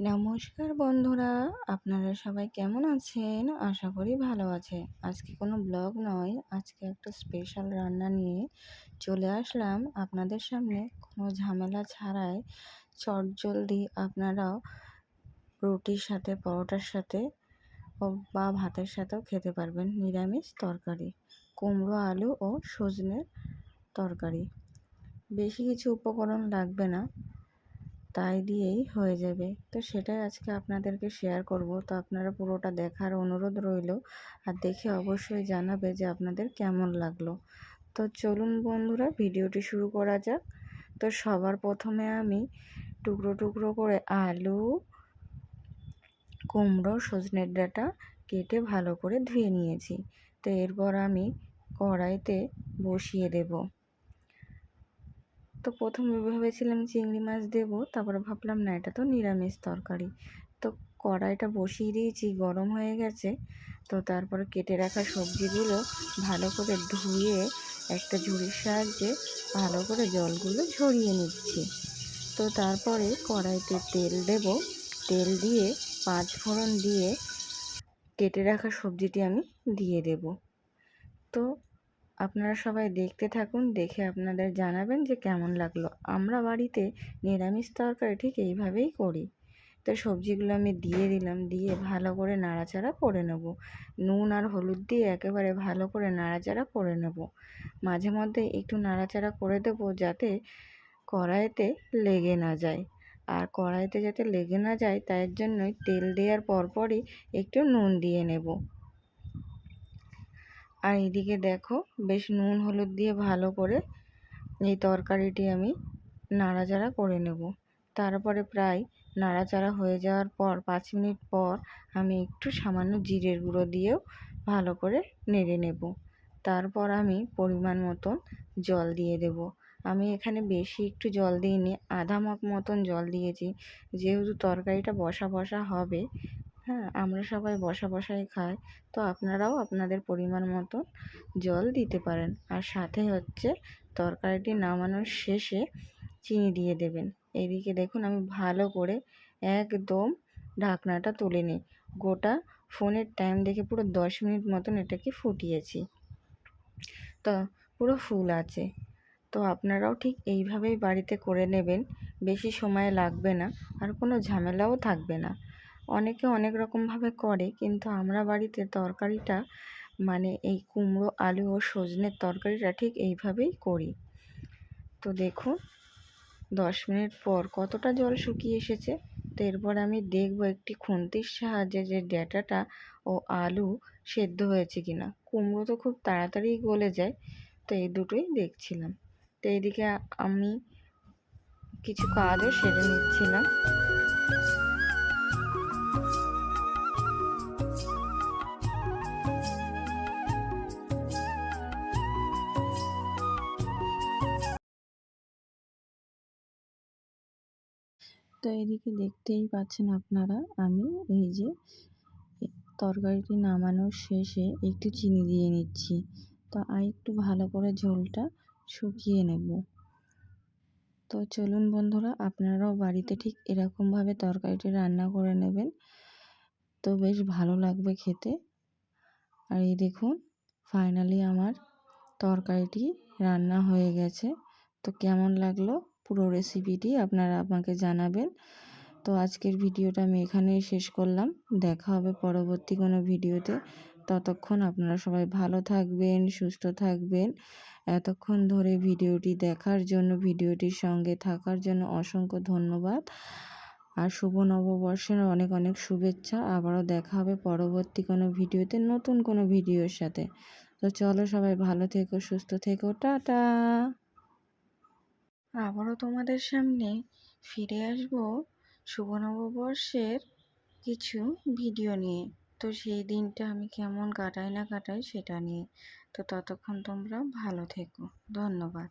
নমস্কার বন্ধুরা, আপনারা সবাই কেমন আছেন? আশা করি ভালো আছে আজকে কোনো ব্লগ নয়, আজকে একটা স্পেশাল রান্না নিয়ে চলে আসলাম। আপনাদের সামনে কোনো ঝামেলা ছাড়াই চটজলদি আপনারাও রুটির সাথে, পরোটার সাথে বা ভাতের সাথেও খেতে পারবেন। নিরামিষ তরকারি, কুমড়ো, আলু ও সজনের তরকারি। বেশি কিছু উপকরণ লাগবে না। তাই দিয়েই হয়ে যাবে। তো সেটাই আজকে আপনাদেরকে শেয়ার করব। তো আপনারা পুরোটা দেখার অনুরোধ রইল। আর দেখে অবশ্যই জানাবে যে আপনাদের কেমন লাগল। তো চলুন বন্ধুরা, ভিডিওটি শুরু করা যাক। তো সবার প্রথমে আমি টুকরো টুকরো করে আলু, কুমড়ো, সজনের ডাঁটা কেটে ভালো করে ধুয়ে নিয়েছি। তো এরপর আমি কড়াইতে বসিয়ে দেবো। তো প্রথমে ভেবেছিলাম চিংড়ি মাছ দেবো, তারপরে ভাবলাম না, এটা তো নিরামিষ তরকারি। তো কড়াইটা বসিয়ে দিয়েছি, গরম হয়ে গেছে। তো তারপরে কেটে রাখা সবজিগুলো ভালো করে ধুয়ে একটা ঝুড়ির সাহায্যে ভালো করে জলগুলো ঝরিয়ে নিচ্ছি। তো তারপরে কড়াইতে তেল দেব। তেল দিয়ে পাঁচ ফোড়ন দিয়ে কেটে রাখা সবজিটি আমি দিয়ে দেব। তো আপনারা সবাই দেখতে থাকুন, দেখে আপনাদের জানাবেন যে কেমন লাগল। আমরা বাড়িতে নিরামিষ তরকারি ঠিক এইভাবেই করি। তো সবজিগুলো আমি দিয়ে দিলাম, দিয়ে ভালো করে নাড়াচাড়া করে নেব। নুন আর হলুদ দিয়ে একেবারে ভালো করে নাড়াচাড়া করে নেব। মাঝে মধ্যে একটু নাড়াচাড়া করে দেবো যাতে কড়াইতে লেগে না যায়। আর কড়াইতে যাতে লেগে না যায়, তার জন্যই তেল দেওয়ার পরপরই একটু নুন দিয়ে নেব। আর এদিকে দেখো, বেশ নুন হলুদ দিয়ে ভালো করে এই তরকারিটি আমি নাড়াচাড়া করে নেব। তারপরে প্রায় নাড়াচাড়া হয়ে যাওয়ার পর, পাঁচ মিনিট পর আমি একটু সামান্য জিরের গুঁড়ো দিয়েও ভালো করে নেড়ে নেব। তারপর আমি পরিমাণ মতন জল দিয়ে দেব। আমি এখানে বেশি একটু জল দিইনি, আধা মগ মতন জল দিয়েছি। যেহেতু তরকারিটা বসা বসা হবে হ্যাঁ আমরা সবাই বসা বসাই খাই। তো আপনারাও আপনাদের পরিমাণ মতো জল দিতে পারেন। আর সাথে হচ্ছে তরকারিটি নামানোর শেষে চিনি দিয়ে দেবেন। এদিকে দেখুন আমি ভালো করে একদম ঢাকনাটা তুলে নিই। গোটা ফোনের টাইম দেখে পুরো দশ মিনিট মতন এটাকে ফুটিয়েছি। তো পুরো ফুল আছে। তো আপনারাও ঠিক এইভাবেই বাড়িতে করে নেবেন। বেশি সময় লাগবে না। আর কোনো ঝামেলাও থাকবে না। অনেকে অনেক রকমভাবে করে, কিন্তু আমরা বাড়িতে তরকারিটা মানে এই কুমড়ো, আলু ও সজনের তরকারিটা ঠিক এইভাবেই করি। তো দেখুন, দশ মিনিট পর কতটা জল শুকিয়ে এসেছে। তো এরপর আমি দেখব একটি খুন্তির সাহায্যে যে ডেটাটা ও আলু সেদ্ধ হয়েছে কিনা। কুমড়ো তো খুব তাড়াতাড়ি গলে যায়, তো এই দুটোই দেখছিলাম। তো এইদিকে আমি কিছু কাজও সেরে নিচ্ছিলাম। তো এদিকে দেখতেই পাচ্ছেন আপনারা, আমি এই যে তরকারিটি নামানোর শেষে একটু চিনি দিয়ে নিচ্ছি। তো আর একটু ভালো করে ঝোলটা শুকিয়ে নেব। তো চলুন বন্ধুরা, আপনারাও বাড়িতে ঠিক এরকমভাবে তরকারিটি রান্না করে নেবেন। তো বেশ ভালো লাগবে খেতে। আর এই দেখুন, ফাইনালি আমার তরকারিটি রান্না হয়ে গেছে। তো কেমন লাগল? পুরো রেসিপিটি আপনারা আমাকে জানাবেন। তো আজকের ভিডিওটা আমি এখানেই শেষ করলাম। দেখা হবে পরবর্তী কোনো ভিডিওতে। ততক্ষণ আপনারা সবাই ভালো থাকবেন, সুস্থ থাকবেন। এতক্ষণ ধরে ভিডিওটি দেখার জন্য, ভিডিওটির সঙ্গে থাকার জন্য অসংখ্য ধন্যবাদ। আর শুভ নববর্ষের অনেক অনেক শুভেচ্ছা। আবারও দেখা হবে পরবর্তী কোনো ভিডিওতে, নতুন কোনো ভিডিওর সাথে। তো চলো সবাই ভালো থেকো, সুস্থ থেকো। টাটা! আবারও তোমাদের সামনে ফিরে আসব শুভ নববর্ষের কিছু ভিডিও নিয়ে। তো সেই দিনটা আমি কেমন কাটাই না কাটাই সেটা নিয়ে। তো ততক্ষণ তোমরা ভালো থেকো। ধন্যবাদ।